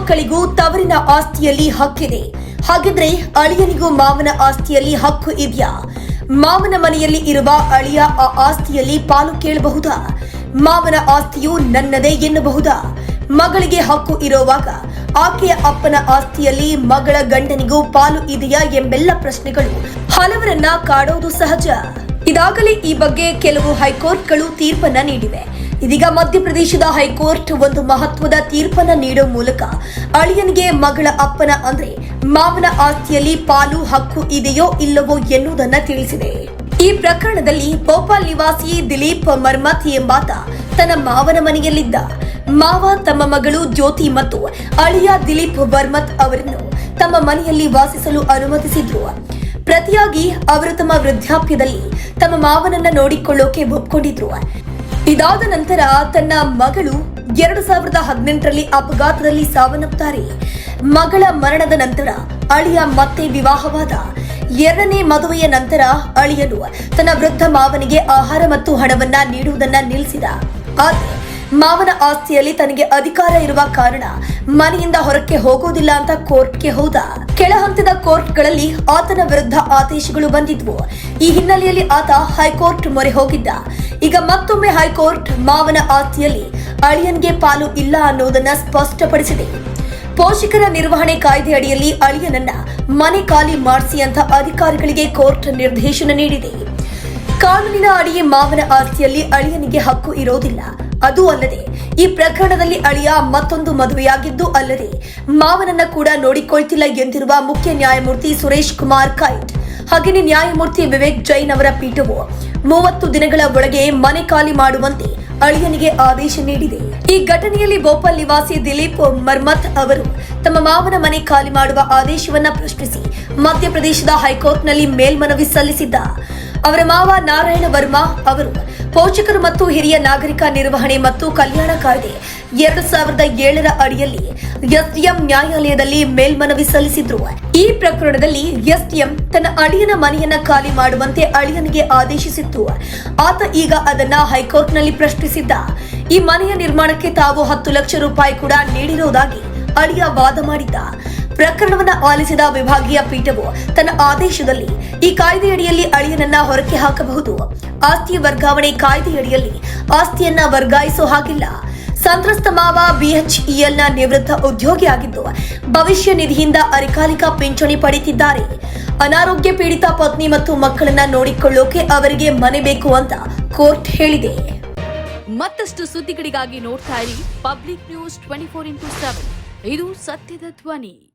ಮಕ್ಕಳಿಗೂ ತವರಿನ ಆಸ್ತಿಯಲ್ಲಿ ಹಕ್ಕಿದೆ. ಹಾಗಿದ್ರೆ ಅಳಿಯನಿಗೂ ಮಾವನ ಆಸ್ತಿಯಲ್ಲಿ ಹಕ್ಕು ಇದೆಯಾ? ಮಾವನ ಮನೆಯಲ್ಲಿ ಇರುವ ಅಳಿಯ ಆ ಆಸ್ತಿಯಲ್ಲಿ ಪಾಲು ಕೇಳಬಹುದಾ? ಮಾವನ ಆಸ್ತಿಯು ನನ್ನದೇ ಎನ್ನಬಹುದಾ? ಮಗಳಿಗೆ ಹಕ್ಕು ಇರುವಾಗ ಆಕೆಯ ಅಪ್ಪನ ಆಸ್ತಿಯಲ್ಲಿ ಮಗಳ ಗಂಡನಿಗೂ ಪಾಲು ಇದೆಯಾ ಎಂಬೆಲ್ಲ ಪ್ರಶ್ನೆಗಳು. ಹಲವರನ್ನ ಕಾಡೋದು ಸಹಜ. ಇದಾಗಲೇ ಈ ಬಗ್ಗೆ ಕೆಲವು ಹೈಕೋರ್ಟ್ಗಳು ತೀರ್ಪನ್ನ ನೀಡಿವೆ. ಇದೀಗ ಮಧ್ಯಪ್ರದೇಶದ ಹೈಕೋರ್ಟ್ ಒಂದು ಮಹತ್ವದ ತೀರ್ಪನ್ನ ನೀಡೋ ಮೂಲಕ ಅಳಿಯನಿಗೆ ಮಗಳ ಅಪ್ಪನ ಅಂದ್ರೆ ಮಾವನ ಆಸ್ತಿಯಲ್ಲಿ ಪಾಲು ಹಕ್ಕು ಇದೆಯೋ ಇಲ್ಲವೋ ಎನ್ನುವುದನ್ನು ತಿಳಿಸಿದೆ. ಈ ಪ್ರಕರಣದಲ್ಲಿ ಭೋಪಾಲ್ ನಿವಾಸಿ ದಿಲೀಪ್ ಮರ್ಮತ್ ಎಂಬಾತ ತನ್ನ ಮಾವನ ಮನೆಯಲ್ಲಿದ್ದ. ಮಾವ ತಮ್ಮ ಮಗಳು ಜ್ಯೋತಿ ಮತ್ತು ಅಳಿಯ ದಿಲೀಪ್ ಬರ್ಮತ್ ಅವರನ್ನು ತಮ್ಮ ಮನೆಯಲ್ಲಿ ವಾಸಿಸಲು ಅನುಮತಿಸಿದ್ರು. ಪ್ರತಿಯಾಗಿ ಅವರು ತಮ್ಮ ವೃದ್ಧಾಪ್ಯದಲ್ಲಿ ತಮ್ಮ ಮಾವನನ್ನ ನೋಡಿಕೊಳ್ಳೋಕೆ ಒಪ್ಕೊಂಡಿದ್ರು. ಇದಾದ ನಂತರ ತನ್ನ ಮಗಳು ಎರಡು ಸಾವಿರದ ಹದಿನೆಂಟರಲ್ಲಿ ಅಪಘಾತದಲ್ಲಿ ಸಾವನ್ನಪ್ಪುತ್ತಾರೆ ಮಗಳ ಮರಣದ ನಂತರ ಅಳಿಯ ಮತ್ತೆ ವಿವಾಹವಾದ ಎರಡನೇ ಮದುವೆಯ ನಂತರ ಅಳಿಯನು ತನ್ನ ವೃದ್ಧ ಮಾವನಿಗೆ ಆಹಾರ ಮತ್ತು ಹಣವನ್ನ ನೀಡುವುದನ್ನ ನಿಲ್ಲಿಸಿದ. ಆದರೆ ಮಾವನ ಆಸ್ತಿಯಲ್ಲಿ ತನಗೆ ಅಧಿಕಾರ ಇರುವ ಕಾರಣ ಮನೆಯಿಂದ ಹೊರಕ್ಕೆ ಹೋಗೋದಿಲ್ಲ ಅಂತ ಕೋರ್ಟ್ಗೆ ಹೋದ. ಕೆಳ ಹಂತದ ಕೋರ್ಟ್ಗಳಲ್ಲಿ ಆತನ ವಿರುದ್ಧ ಆದೇಶಗಳು ಬಂದಿದ್ವು. ಈ ಹಿನ್ನೆಲೆಯಲ್ಲಿ ಆತ ಹೈಕೋರ್ಟ್ ಮೊರೆ ಹೋಗಿದ್ದ. ಈಗ ಮತ್ತೊಮ್ಮೆ ಹೈಕೋರ್ಟ್ ಮಾವನ ಆಸ್ತಿಯಲ್ಲಿ ಅಳಿಯನ್ಗೆ ಪಾಲು ಇಲ್ಲ ಅನ್ನೋದನ್ನ ಸ್ಪಷ್ಟಪಡಿಸಿದೆ. ಪೋಷಕರ ನಿರ್ವಹಣೆ ಕಾಯ್ದೆ ಅಡಿಯಲ್ಲಿ ಅಳಿಯನನ್ನ ಮನೆ ಖಾಲಿ ಮಾಡಿಸಿ ಅಂತ ಅಧಿಕಾರಿಗಳಿಗೆ ಕೋರ್ಟ್ ನಿರ್ದೇಶನ ನೀಡಿದೆ. ಕಾನೂನಿನ ಅಡಿಯೇ ಮಾವನ ಆಸ್ತಿಯಲ್ಲಿ ಅಳಿಯನಿಗೆ ಹಕ್ಕು ಇರೋದಿಲ್ಲ. ಅದು ಅಲ್ಲದೆ ಈ ಪ್ರಕರಣದಲ್ಲಿ ಅಳಿಯ ಮತ್ತೊಂದು ಮದುವೆಯಾಗಿದ್ದು ಅಲ್ಲದೆ ಮಾವನನ್ನ ಕೂಡ ನೋಡಿಕೊಳ್ತಿಲ್ಲ ಎಂದಿರುವ ಮುಖ್ಯ ನ್ಯಾಯಮೂರ್ತಿ ಸುರೇಶ್ ಕುಮಾರ್ ಕೈಟ್. ಹಾಗೆಯೇ ನ್ಯಾಯಮೂರ್ತಿ ವಿವೇಕ್ ಜೈನ್ ಅವರ ಪೀಠವು ಮೂವತ್ತು ದಿನಗಳ ಒಳಗೆ ಮನೆ ಖಾಲಿ ಮಾಡುವಂತೆ ಅಳಿಯನಿಗೆ ಆದೇಶ ನೀಡಿದೆ. ಈ ಘಟನೆಯಲ್ಲಿ ಭೋಪಾಲ್ ನಿವಾಸಿ ದಿಲೀಪ್ ಮರ್ಮತ್ ಅವರು ತಮ್ಮ ಮಾವನ ಮನೆ ಖಾಲಿ ಮಾಡುವ ಆದೇಶವನ್ನ ಪ್ರಶ್ನಿಸಿ ಮಧ್ಯಪ್ರದೇಶದ ಹೈಕೋರ್ಟ್ನಲ್ಲಿ ಮೇಲ್ಮನವಿ ಸಲ್ಲಿಸಿದ್ದ. ಅವರ ಮಾವ ನಾರಾಯಣ ವರ್ಮಾ ಅವರು ಪೋಷಕರು ಮತ್ತು ಹಿರಿಯ ನಾಗರಿಕ ನಿರ್ವಹಣೆ ಮತ್ತು ಕಲ್ಯಾಣ ಕಾಯ್ದೆ ಎರಡು ಸಾವಿರದ ಏಳರ ಅಡಿಯಲ್ಲಿ ಎಸ್ಡಿಎಂ ನ್ಯಾಯಾಲಯದಲ್ಲಿ ಮೇಲ್ಮನವಿ ಸಲ್ಲಿಸಿದ್ರು. ಈ ಪ್ರಕರಣದಲ್ಲಿ ಎಸ್ಡಿಎಂ ತನ್ನ ಅಳಿಯನ ಮನೆಯನ್ನ ಖಾಲಿ ಮಾಡುವಂತೆ ಅಳಿಯನಿಗೆ ಆದೇಶಿಸಿತ್ತು. ಆತ ಈಗ ಅದನ್ನ ಹೈಕೋರ್ಟ್ನಲ್ಲಿ ಪ್ರಶ್ನಿಸಿದ್ದ. ಈ ಮನೆಯ ನಿರ್ಮಾಣಕ್ಕೆ ತಾವು ಹತ್ತು ಲಕ್ಷ ರೂಪಾಯಿ ಕೂಡ ನೀಡಿರುವುದಾಗಿ ಅಳಿಯ ವಾದ ಮಾಡಿದ್ದ. ಪ್ರಕರಣವನ್ನ ಆಲಿಸಿದ ವಿಭಾಗೀಯ ಪೀಠವು ತನ್ನ ಆದೇಶದಲ್ಲಿ ಈ ಕಾಯ್ದೆಯಡಿಯಲ್ಲಿ ಅಳಿಯನನ್ನ ಹೊರಕ್ಕೆ ಹಾಕಬಹುದು. ಆಸ್ತಿ ವರ್ಗಾವಣೆ ಕಾಯ್ದೆಯಡಿಯಲ್ಲಿ ಆಸ್ತಿಯನ್ನ ವರ್ಗಾಯಿಸೋ ಹಾಗಿಲ್ಲ. ಸಂತ್ರಸ್ತ ಮಾವ ಬಿಎಚ್ಇಎಲ್ನ ನಿವೃತ್ತ ಉದ್ಯೋಗಿಯಾಗಿದ್ದು ಭವಿಷ್ಯ ನಿಧಿಯಿಂದ ಅರಿಕಾಲಿಕ ಪಿಂಚಣಿ ಪಡೆಯುತ್ತಿದ್ದಾರೆ. ಅನಾರೋಗ್ಯ ಪೀಡಿತ ಪತ್ನಿ ಮತ್ತು ಮಕ್ಕಳನ್ನ ನೋಡಿಕೊಳ್ಳೋಕೆ ಅವರಿಗೆ ಮನೆ ಬೇಕು ಅಂತ ಕೋರ್ಟ್ ಹೇಳಿದೆ. ಮತ್ತಷ್ಟು ಸುದ್ದಿಗಳಿಗಾಗಿ ನೋಡ್ತಾ ಇರಿ public news twenty four into seven. ಇದು ಸತ್ಯದ ಧ್ವನಿ.